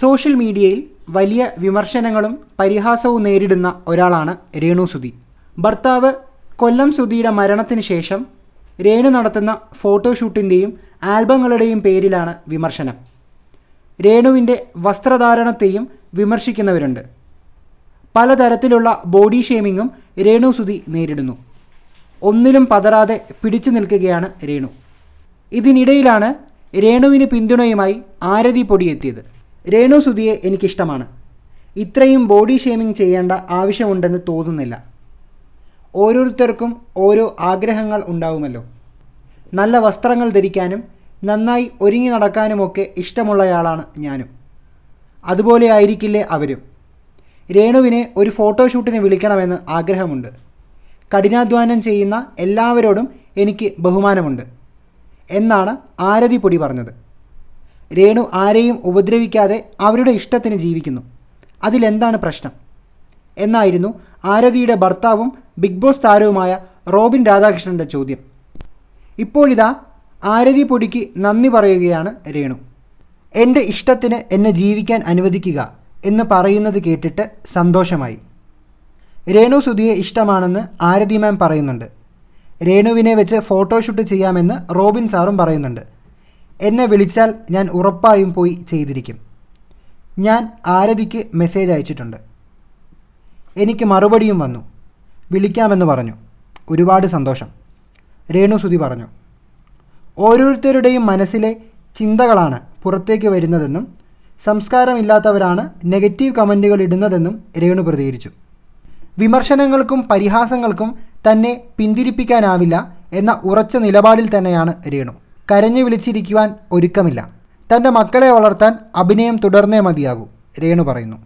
Social മീഡിയയിൽ വലിയ വിമർശനങ്ങളും പരിഹാസവും നേരിടുന്ന ഒരാളാണ് രേണു സുധി. ഭർത്താവ് കൊല്ലം സുധിയുടെ മരണത്തിന് ശേഷം രേണു നടത്തുന്ന ഫോട്ടോഷൂട്ടിന്റെയും ആൽബങ്ങളുടെയും പേരിലാണ് വിമർശനം. രേണുവിന്റെ വസ്ത്രധാരണത്തെയും വിമർശിക്കുന്നവരുണ്ട്. പലതരത്തിലുള്ള ബോഡി ഷേമിങ്ങും രേണു സുധി നേരിടുന്നു. ഒന്നിലും പതറാതെ പിടിച്ചു നിൽക്കുകയാണ് രേണു. ഇതിനിടയിലാണ് രേണുവിന് പിന്തുണയുമായി ആരതി പൊടി എത്തിയത് രേണു സുധിയെ എനിക്കിഷ്ടമാണ്. ഇത്രയും ബോഡി ഷേമിംഗ് ചെയ്യേണ്ട ആവശ്യമുണ്ടെന്ന് തോന്നുന്നില്ല. ഓരോരുത്തർക്കും ഓരോ ആഗ്രഹങ്ങൾ ഉണ്ടാവുമല്ലോ. നല്ല വസ്ത്രങ്ങൾ ധരിക്കാനും നന്നായി ഒരുങ്ങി നടക്കാനുമൊക്കെ ഇഷ്ടമുള്ളയാളാണ് ഞാനും. അതുപോലെ ആയിരിക്കില്ലേ അവരും. രേണുവിനെ ഒരു ഫോട്ടോഷൂട്ടിന് വിളിക്കണമെന്ന് ആഗ്രഹമുണ്ട്. കഠിനാധ്വാനം ചെയ്യുന്ന എല്ലാവരോടും എനിക്ക് ബഹുമാനമുണ്ട്. എന്നാണ് ആരതി പൊടി പറഞ്ഞത്. രേണു ആരെയും ഉപദ്രവിക്കാതെ അവരുടെ ഇഷ്ടത്തിന് ജീവിക്കുന്നു. അതിലെന്താണ് പ്രശ്നം? എന്നായിരുന്നു ആരതിയുടെ ഭർത്താവും ബിഗ് ബോസ് താരവുമായ റോബിൻ രാധാകൃഷ്ണന്റെ ചോദ്യം. ഇപ്പോഴിതാ ആരതി പൊടിക്ക് നന്ദി പറയുകയാണ് രേണു. എന്റെ ഇഷ്ടത്തിന് എന്നെ ജീവിക്കാൻ അനുവദിക്കുക എന്ന് പറയുന്നത് കേട്ടിട്ട് സന്തോഷമായി. രേണു സുധിയെ ഇഷ്ടമാണെന്ന് ആരതി മാം പറയുന്നുണ്ട്. രേണുവിനെ വെച്ച് ഫോട്ടോഷൂട്ട് ചെയ്യാമെന്ന് റോബിൻ സാറും പറയുന്നുണ്ട്. എന്നെ വിളിച്ചാൽ ഞാൻ ഉറപ്പായും പോയി ചെയ്തിരിക്കും. ഞാൻ ആരതിക്ക് മെസ്സേജ് അയച്ചിട്ടുണ്ട്. എനിക്ക് മറുപടിയും വന്നു. വിളിക്കാമെന്ന് പറഞ്ഞു. ഒരുപാട് സന്തോഷം. രേണു സുധി പറഞ്ഞു. ഓരോരുത്തരുടെയും മനസ്സിലെ ചിന്തകളാണ് പുറത്തേക്ക് വരുന്നതെന്നും സംസ്കാരമില്ലാത്തവരാണ് നെഗറ്റീവ് കമന്റുകൾ ഇടുന്നതെന്നും രേണു പ്രതികരിച്ചു. വിമർശനങ്ങൾക്കും പരിഹാസങ്ങൾക്കും തന്നെ പിന്തിരിപ്പിക്കാനാവില്ല എന്ന ഉറച്ച നിലപാടിൽ തന്നെയാണ് രേണു. കരഞ്ഞു വിളിച്ചിരിക്കുവാൻ ഒരുക്കമില്ല. തന്റെ മക്കളെ വളർത്താൻ അഭിനയം തുടർന്നേ മതിയാകൂ രേണു പറയുന്നു.